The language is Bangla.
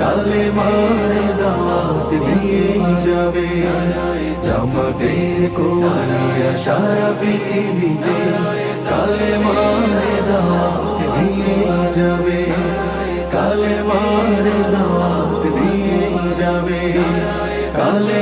কালে মারে দাঁত দিয়ে যাবে। জামাতের কোয়ারিয়া সারা পৃথিবীতে কালে মারে দাঁত দিয়ে যাবে। কালে মারে দাঁত দিয়ে যাবে। কালে